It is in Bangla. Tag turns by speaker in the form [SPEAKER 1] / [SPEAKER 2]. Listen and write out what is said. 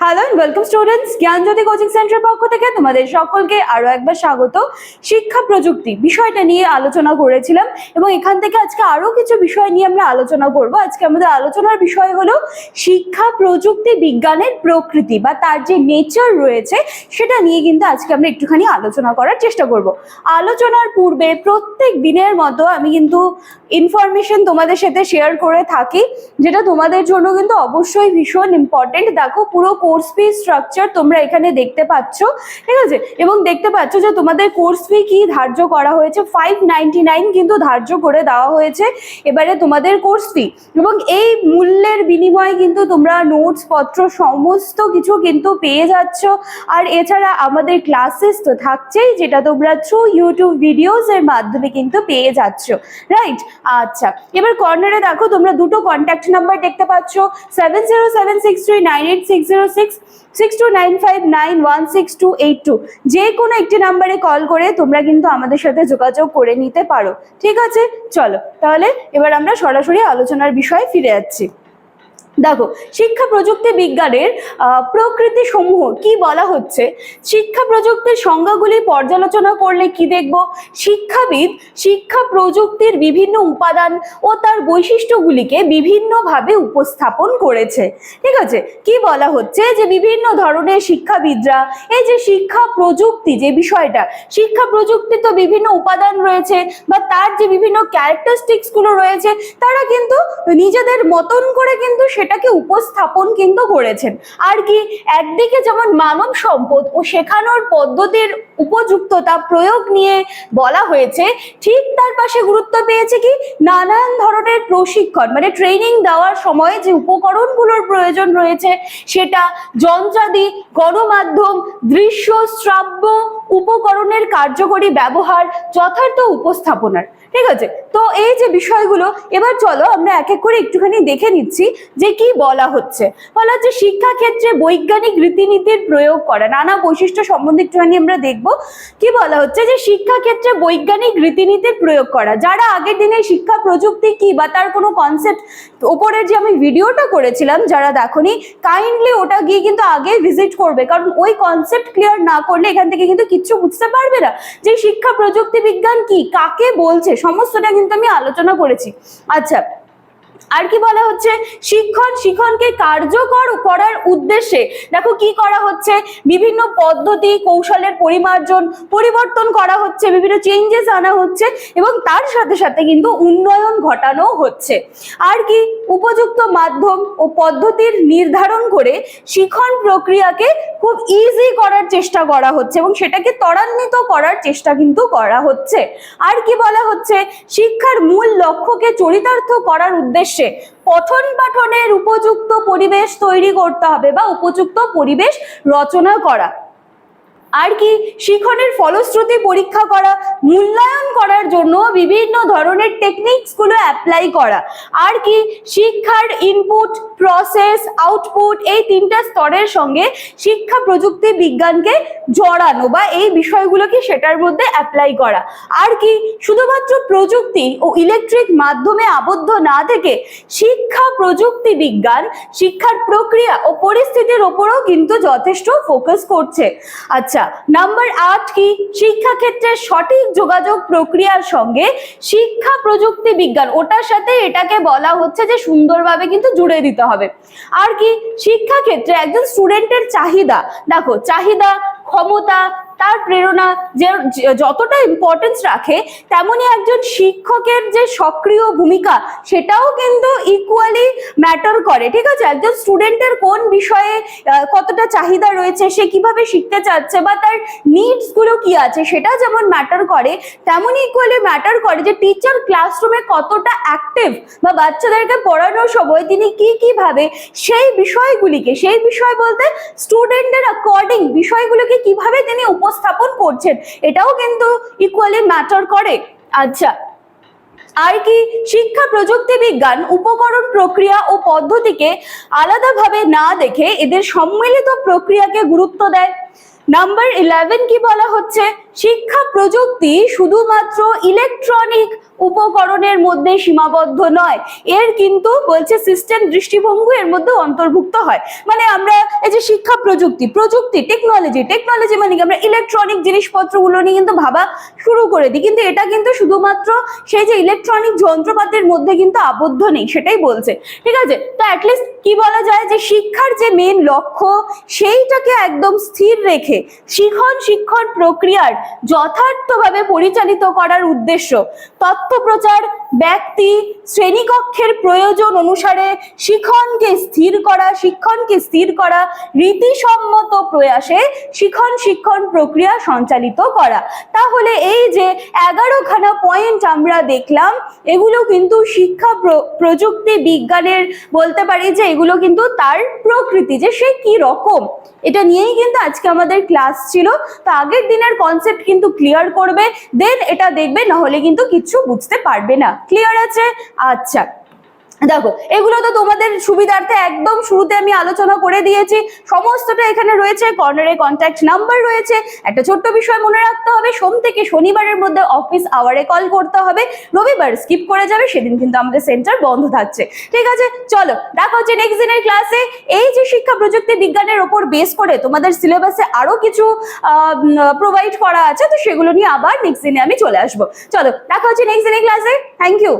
[SPEAKER 1] Hello welcome students Gyanjyoti coaching centre পক্ষ থেকে তোমাদের সকলকে আরও একবার স্বাগত। শিক্ষা প্রযুক্তি বিষয়টা নিয়ে আলোচনা করেছিলাম এবং এখান থেকে আজকে আরও কিছু বিষয় নিয়ে আমরা আলোচনা করব। আজকে আমাদের আলোচনার বিষয় হলো শিক্ষা প্রযুক্তি বিজ্ঞানের প্রকৃতি বা তার যে নেচার রয়েছে সেটা নিয়ে কিন্তু আজকে আমরা একটুখানি আলোচনা করার চেষ্টা করব। আলোচনার পূর্বে প্রত্যেক দিনের মতো আমি কিন্তু ইনফরমেশন তোমাদের সাথে শেয়ার করে থাকি, যেটা তোমাদের জন্য কিন্তু অবশ্যই ভীষণ ইম্পর্টেন্ট দেখো পুরো কোর্স ফি স্ট্রাকচার তোমরা এখানে দেখতে পাচ্ছ, ঠিক আছে? এবং দেখতে পাচ্ছ যে তোমাদের কোর্স ফি কি ধার্য করা হয়েছে? ফাইভ কিন্তু ধার্য করে দেওয়া হয়েছে এবারে তোমাদের কোর্স ফি এবং এই মূল্যের বিনিময়ে কিন্তু তোমরা নোটস পত্র সমস্ত কিছু কিন্তু পেয়ে যাচ্ছ। আর এছাড়া আমাদের ক্লাসেস তো থাকছেই, যেটা তোমরা থ্রু ইউটিউব ভিডিওস এর মাধ্যমে কিন্তু পেয়ে যাচ্ছ রাইট আচ্ছা এবার কর্নারে দেখো, তোমরা দুটো কন্ট্যাক্ট নাম্বার দেখতে পাচ্ছ seven zero seven six three nine eight six zero six two nine five nine one six two eight two যে কোনো একটি নাম্বারে কল করে তোমরা কিন্তু আমাদের সাথে যোগাযোগ করে নিতে পারো। ঠিক আছে? চলো, তাহলে এবার আমরা সরাসরি আলোচনার বিষয়ে ফিরে যাচ্ছি। দেখো, শিক্ষা প্রযুক্তি বিজ্ঞানের প্রকৃতি সমূহ কি বলা হচ্ছে? শিক্ষা প্রযুক্তির সংজ্ঞাগুলি পর্যালোচনা করলে কি দেখব? শিক্ষাবিদ শিক্ষা প্রযুক্তির বিভিন্ন উপাদান ও তার বৈশিষ্ট্যগুলিকে বিভিন্নভাবে উপস্থাপন করেছে। ঠিক আছে? কি বলা হচ্ছে? যে বিভিন্ন ধরনের শিক্ষাবিদরা, এই যে শিক্ষা প্রযুক্তি যে বিষয়টা, শিক্ষা প্রযুক্তি তো বিভিন্ন উপাদান রয়েছে বা তার যে বিভিন্ন ক্যারেক্টারিস্টিক্সগুলো রয়েছে, তারা কিন্তু নিজেদের মতন করে কিন্তু সেটাকে উপস্থাপন কিন্তু করেছেন। আর কি, একদিকে যেমন মানব সম্পদ ও শেখানোর পদ্ধতির উপযুক্ততা প্রয়োগ নিয়ে বলা হয়েছে, ঠিক তার পাশে গুরুত্ব পেয়েছে কি, নানান ধরনের প্রশিক্ষণ মানে ট্রেনিং দেওয়ার সময় যে উপকরণগুলোর প্রয়োজন রয়েছে, সেটা যন্ত্রাদি, গণমাধ্যম, দৃশ্য, শ্রাব্য, উপকরণের কার্যকরী ব্যবহার, যথার্থ উপস্থাপনার। ঠিক আছে? তো এই যে বিষয়গুলো, এবার চলো আমরা এক এক করে একটুখানি দেখে নিচ্ছি যে কি বলা হচ্ছে। বলা হচ্ছে শিক্ষা ক্ষেত্রে বৈজ্ঞানিক রীতিনীতির প্রয়োগ করা। নানা বৈশিষ্ট্য সম্বন্ধে একটুখানি আমরা দেখব। কি বলা হচ্ছে যে শিক্ষা ক্ষেত্রে বৈজ্ঞানিক রীতিনীতির প্রয়োগ করা। যারা আগের দিনে শিক্ষা প্রযুক্তি কি বা তার কোনো কনসেপ্ট ওপরের যে আমি ভিডিওটা করেছিলাম, যারা দেখোনি কাইন্ডলি ওটা গিয়ে কিন্তু আগে ভিজিট করবে। কারণ ওই কনসেপ্ট ক্লিয়ার না করলে এখান থেকে কিন্তু কিচ্ছু বুঝতে পারবে না যে শিক্ষা প্রযুক্তি বিজ্ঞান কি, কাকে বলছে সমস্তটা কিন্তু আমি আলোচনা করেছি। আচ্ছা আর কি বলা হচ্ছে? শিক্ষণ, শিক্ষণকে কার্যকর করার উদ্দেশ্যে দেখো কি করা হচ্ছে? বিভিন্ন পদ্ধতি, কৌশলের পরিমার্জন, পরিবর্তন করা হচ্ছে, বিভিন্ন চেঞ্জেস আনা হচ্ছে এবং তার সাথে সাথে কিন্তু উন্নয়ন ঘটানো হচ্ছে। আর কি? উপযুক্ত মাধ্যম ও পদ্ধতির নির্ধারণ করে শিক্ষণ প্রক্রিয়াকে খুব ইজি করার চেষ্টা করা হচ্ছে এবং সেটাকে ত্বরান্বিত করার চেষ্টা কিন্তু করা হচ্ছে। আর কি বলা হচ্ছে? শিক্ষার মূল লক্ষ্যকে চরিতার্থ করার উদ্দেশ্যে পঠন পাঠনের উপযুক্ত পরিবেশ তৈরি করতে হবে বা উপযুক্ত পরিবেশ রচনা করা। আর কি শিখনের ফলশ্রুতি পরীক্ষা করা, মূল্যায়ন করার জন্য বিভিন্ন ধরনের টেকনিক্সগুলো অ্যাপ্লাই করা। আর কি শিক্ষার ইনপুট প্রসেস আউটপুট এই তিনটা স্তরের সঙ্গে শিক্ষা প্রযুক্তি বিজ্ঞানকে জড়ানো বা এই বিষয়গুলোকে সেটার মধ্যে অ্যাপ্লাই করা। আর কি শুধুমাত্র প্রযুক্তি ও ইলেকট্রিক মাধ্যমে আবদ্ধ না থেকে শিক্ষা প্রযুক্তি বিজ্ঞান শিক্ষার প্রক্রিয়া ও পরিস্থিতির ওপরও কিন্তু যথেষ্ট ফোকাস করছে। আচ্ছা নাম্বার আট কি? শিক্ষাক্ষেত্রে সঠিক যোগাযোগ প্রক্রিয়ার সঙ্গে শিক্ষা প্রযুক্তি বিজ্ঞান। ওটার সাথে এটাকে বলা হচ্ছে যে সুন্দরভাবে কিন্তু জুড়ে দিতে হবে। আর কি? শিক্ষাক্ষেত্রে একজন স্টুডেন্টের চাহিদা। দেখো, চাহিদা, ক্ষমতা তার প্রেরণা যে যতটা ইম্পর্টেন্স রাখে তেমনি একজন শিক্ষকের যে সক্রিয় ভূমিকা, সেটাও কিন্তু ইকুয়ালি ম্যাটার করে। ঠিক আছে? একজন স্টুডেন্টের কোন বিষয়ে কতটা চাহিদা রয়েছে, সে কীভাবে শিখতে চাচ্ছে বা তার নিডসগুলো কি আছে সেটা যেমন ম্যাটার করে তেমনি ইকুয়ালি ম্যাটার করে যে টিচার ক্লাসরুমে কতটা অ্যাক্টিভ বা বাচ্চাদেরকে পড়ানোর সময় তিনি কি কীভাবে সেই বিষয়গুলিকে, সেই বিষয় বলতে স্টুডেন্টের অ্যাকর্ডিং বিষয়গুলোকে কীভাবে তিনি উপস্থাপন করছেন, এটাও কিন্তু ইকুয়ালি ম্যাটার করে। আচ্ছা আর কি, শিক্ষা প্রযুক্তি বিজ্ঞান, উপকরণ প্রক্রিয়া ও পদ্ধতিকে আলাদাভাবে না দেখে এদের সম্মিলিত প্রক্রিয়াকে গুরুত্ব দেয়। নাম্বার ইলেভেন কি বলা হচ্ছে? শিক্ষা প্রযুক্তি শুধুমাত্র ইলেকট্রনিক উপকরণের মধ্যে সীমাবদ্ধ নয়। এর কিন্তু বলছে সিস্টেম দৃষ্টিভঙ্গি এর মধ্যে অন্তর্ভুক্ত হয়। মানে আমরা এই যে শিক্ষা প্রযুক্তি প্রযুক্তি টেকনোলজি টেকনোলজি মানে কি? আমরা ইলেকট্রনিক জিনিসপত্রগুলো নিয়ে কিন্তু ভাবা শুরু করে দিই। কিন্তু এটা কিন্তু শুধুমাত্র সেই যে ইলেকট্রনিক যন্ত্রপাতির মধ্যে কিন্তু আবদ্ধ নেই, সেটাই বলছে। ঠিক আছে? তো অ্যাটলিস্ট কি বলা যায় যে শিক্ষার যে মেন লক্ষ্য, সেইটাকে একদম স্থির রেখে শিখন শিক্ষণ প্রক্রিয়ার যথার্থভাবে পরিচালিত করার উদ্দেশ্য। তথ্য প্রচার ব্যক্তি শ্রেণীকক্ষের প্রয়োজন অনুসারে শিখনকে স্থির করা শিক্ষণকে স্থির করা, রীতিসম্মত প্রয়াসে শিখন শিক্ষণ প্রক্রিয়া সঞ্চালিত করা। তাহলে এই যে এগারোখানা পয়েন্ট আমরা দেখলাম, এগুলো কিন্তু শিক্ষা প্র- প্রযুক্তি বিজ্ঞানের বলতে পারি যে এগুলো কিন্তু তার প্রকৃতি যে সে কি রকম। এটা নিয়েই কিন্তু আজকে আমাদের ক্লাস ছিল। তো আগের দিনের কনসেপ্ট কিন্তু ক্লিয়ার করবে দেন এটা দেখবে, নাহলে কিন্তু কিচ্ছু বুঝতে পারবে না। ক্লিয়ার আছে? আচ্ছা। দেখো, এগুলো তো তোমাদের সুবিধার্থে একদম শুরুতে আমি আলোচনা করে দিয়েছি। সমস্তটা এখানে রয়েছে কর্নারে কন্ট্যাক্ট নাম্বার রয়েছে। একটা ছোট্ট বিষয় মনে রাখতে হবে, সোম থেকে শনিবারের মধ্যে অফিস আওয়ারে কল করতে হবে। রবিবার স্কিপ করে যাবে, সেদিন কিন্তু আমাদের সেন্টার বন্ধ থাকছে। ঠিক আছে, চলো, দেখা হচ্ছে নেক্সট দিনের ক্লাসে এই যে শিক্ষা প্রযুক্তি বিজ্ঞানের ওপর বেস করে তোমাদের সিলেবাসে আরও কিছু প্রোভাইড করা আছে, তো সেগুলো নিয়ে আবার নেক্সট দিনে আমি চলে আসব। চলো, দেখা হচ্ছে নেক্সট দিনের ক্লাসে থ্যাংক ইউ